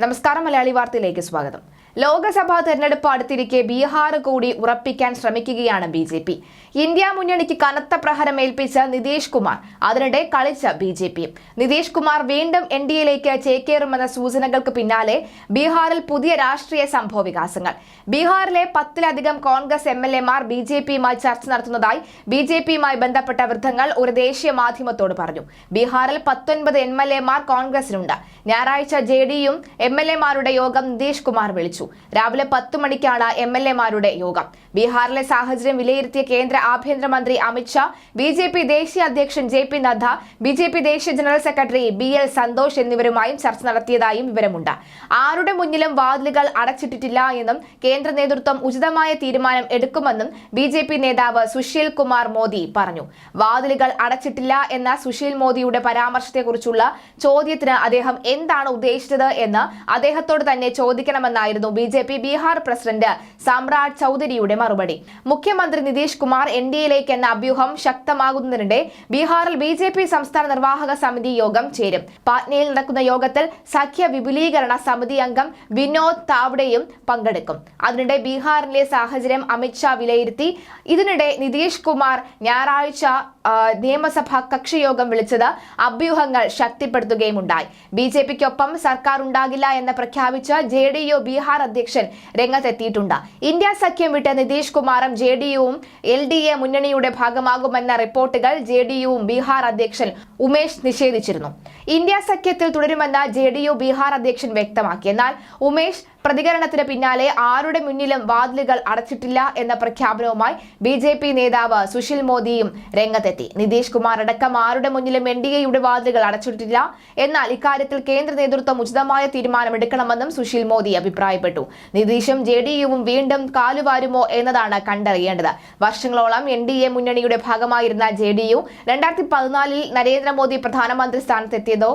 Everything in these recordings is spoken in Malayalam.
നമസ്കാരം മലയാളി വാർത്തയിലേക്ക് സ്വാഗതം. ലോക്സഭാ തെരഞ്ഞെടുപ്പ് അടുത്തിരിക്കെ ബീഹാർ കൂടി ഉറപ്പിക്കാൻ ശ്രമിക്കുകയാണ് ബി ജെ പി. ഇന്ത്യ മുന്നണിക്ക് കനത്ത പ്രഹരം ഏൽപ്പിച്ച നിതീഷ് കുമാർ. അതിനിടെ കളിച്ച B J P. Nitish Kumar വീണ്ടും എൻ ഡി എയിലേക്ക് ചേക്കേറുമെന്ന സൂചനകൾക്ക് പിന്നാലെ ബീഹാറിൽ പുതിയ രാഷ്ട്രീയ സംഭവ വികാസങ്ങൾ. ബീഹാറിലെ പത്തിലധികം കോൺഗ്രസ് എം എൽ എമാർ ബി ജെ പിയുമായി ചർച്ച നടത്തുന്നതായി ബി ജെ പിയുമായി ബന്ധപ്പെട്ട വൃദ്ധങ്ങൾ ഒരു ദേശീയ മാധ്യമത്തോട് പറഞ്ഞു. ബീഹാറിൽ പത്തൊൻപത് എം എൽ എമാർ കോൺഗ്രസിനുണ്ട്. ഞായറാഴ്ച ജെ ഡിയും എം എൽ എമാരുടെ യോഗം നിതീഷ് കുമാർ വിളിച്ചു. രാവിലെ പത്ത് മണിക്കാണ് എം എൽ എമാരുടെ യോഗം. ബീഹാറിലെ സാഹചര്യം വിലയിരുത്തിയ കേന്ദ്ര ആഭ്യന്തരമന്ത്രി അമിത്ഷാ ബി ജെ പി ദേശീയ അധ്യക്ഷൻ J P Nadda B J P ദേശീയ general secretary B L Santhosh എന്നിവരുമായും ചർച്ച നടത്തിയതായും വിവരമുണ്ട്. ആരുടെ മുന്നിലും വാതിലുകൾ അടച്ചിട്ടിട്ടില്ല എന്നും കേന്ദ്ര നേതൃത്വം ഉചിതമായ തീരുമാനം എടുക്കുമെന്നും ബി ജെ പി നേതാവ് സുശീൽ കുമാർ മോദി പറഞ്ഞു. വാതിലുകൾ അടച്ചിട്ടില്ല എന്ന സുശീൽ മോദിയുടെ പരാമർശത്തെക്കുറിച്ചുള്ള ചോദ്യത്തിന് അദ്ദേഹം എന്താണ് ഉദ്ദേശിച്ചത് എന്ന് അദ്ദേഹത്തോട് തന്നെ ചോദിക്കണമെന്നായിരുന്നു ബി ബീഹാർ പ്രസിഡന്റ് സാമ്രാജ് ചൌധരിയുടെ മറുപടി. മുഖ്യമന്ത്രി നിതീഷ് കുമാർ എൻ ഡി എയിലേക്ക് എന്ന അഭ്യൂഹം ശക്തമാകുന്നതിനിടെ ബീഹാറിൽ ബി ജെ പി സംസ്ഥാന നിർവാഹക സമിതി യോഗം ചേരും. പാറ്റ്നയിൽ നടക്കുന്ന യോഗത്തിൽ സഖ്യ വിപുലീകരണ സമിതി അംഗം വിനോദ് താവ്ഡെയും പങ്കെടുക്കും. അതിനിടെ ബീഹാറിലെ സാഹചര്യം അമിത്ഷാ വിലയിരുത്തി. ഇതിനിടെ നിതീഷ് കുമാർ ഞായറാഴ്ച നിയമസഭാ കക്ഷിയോഗം വിളിച്ചത് അഭ്യൂഹങ്ങൾ ശക്തിപ്പെടുത്തുകയുമുണ്ടായി. ബി ജെ പിക്കൊപ്പം സർക്കാർ ഉണ്ടാകില്ല എന്ന് പ്രഖ്യാപിച്ച ജെ ഡി യു ബീഹാർ അധ്യക്ഷൻ രംഗത്തെത്തിയിട്ടുണ്ട്. ഇന്ത്യ സഖ്യം വിട്ട നിതീഷ് കുമാറും ജെ ഡി യുവും എൽ ഡി എ മുന്നണിയുടെ ഭാഗമാകുമെന്ന റിപ്പോർട്ടുകൾ ജെ ഡി യുവും ബീഹാർ അധ്യക്ഷൻ ഉമേഷ് നിഷേധിച്ചിരുന്നു. ഇന്ത്യ സഖ്യത്തിൽ തുടരുമെന്ന ജെ ഡി യു ബീഹാർ അധ്യക്ഷൻ വ്യക്തമാക്കി. എന്നാൽ ഉമേഷ് പ്രതികരണത്തിന് പിന്നാലെ ആരുടെ മുന്നിലും വാതിലുകൾ അടച്ചിട്ടില്ല എന്ന പ്രഖ്യാപനവുമായി ബി ജെ പി നേതാവ് സുശീൽ മോദിയും രംഗത്തെത്തി. നിതീഷ് കുമാർ അടക്കം ആരുടെ മുന്നിലും എൻ ഡി എയുടെ വാതിലുകൾ അടച്ചിട്ടില്ല. എന്നാൽ ഇക്കാര്യത്തിൽ കേന്ദ്ര നേതൃത്വം ഉചിതമായ തീരുമാനമെടുക്കണമെന്നും സുശീൽ മോദി അഭിപ്രായപ്പെട്ടു. നിതീഷും ജെ ഡി യുവും വീണ്ടും കാലുവാരുമോ എന്നതാണ് കണ്ടറിയേണ്ടത്. വർഷങ്ങളോളം എൻ ഡി എ മുന്നണിയുടെ ഭാഗമായിരുന്ന ജെ ഡി യു രണ്ടായിരത്തി പതിനാലിൽ നരേന്ദ്രമോദി പ്രധാനമന്ത്രി സ്ഥാനത്ത് എത്തിയതോ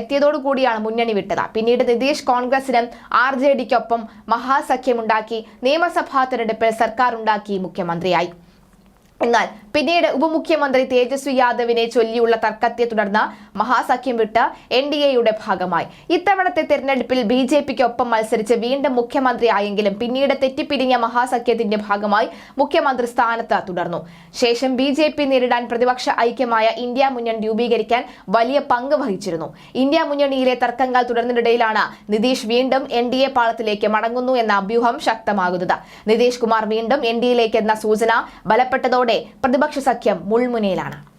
എത്തിയതോടുകൂടിയാണ് മുന്നണി വിട്ടത്. പിന്നീട് നിതീഷ് കോൺഗ്രസിനും ആർ ജെ ഡിക്കൊപ്പം മഹാസഖ്യമുണ്ടാക്കി നിയമസഭാ തെരഞ്ഞെടുപ്പിൽ സർക്കാർ ഉണ്ടാക്കി മുഖ്യമന്ത്രിയായി. എന്നാൽ പിന്നീട് ഉപമുഖ്യമന്ത്രി തേജസ്വി യാദവിനെ ചൊല്ലിയുള്ള തർക്കത്തെ തുടർന്ന് മഹാസഖ്യം വിട്ട് എൻ ഡി എയുടെ ഭാഗമായി. ഇത്തവണത്തെ തെരഞ്ഞെടുപ്പിൽ ബി ജെ പിക്ക് ഒപ്പം മത്സരിച്ച് വീണ്ടും മുഖ്യമന്ത്രിയായെങ്കിലും പിന്നീട് തെറ്റിപ്പിരിഞ്ഞ മഹാസഖ്യത്തിന്റെ ഭാഗമായി മുഖ്യമന്ത്രി സ്ഥാനത്ത് തുടർന്നു. ശേഷം ബി ജെ പി നേരിടാൻ പ്രതിപക്ഷ ഐക്യമായ ഇന്ത്യ മുന്നണി രൂപീകരിക്കാൻ വലിയ പങ്ക് വഹിച്ചിരുന്നു. ഇന്ത്യ മുന്നണിയിലെ തർക്കങ്ങൾ തുടർന്നതിനിടയിലാണ് നിതീഷ് വീണ്ടും എൻ ഡി എ പാളത്തിലേക്ക് മടങ്ങുന്നു എന്ന അഭ്യൂഹം ശക്തമാകുന്നത്. നിതീഷ് കുമാർ വീണ്ടും എൻ ഡി എയിലേക്ക് എന്ന സൂചന ബലപ്പെട്ടതോടെ പ്രതിപക്ഷ സഖ്യം മുൾമുനയിലാണ്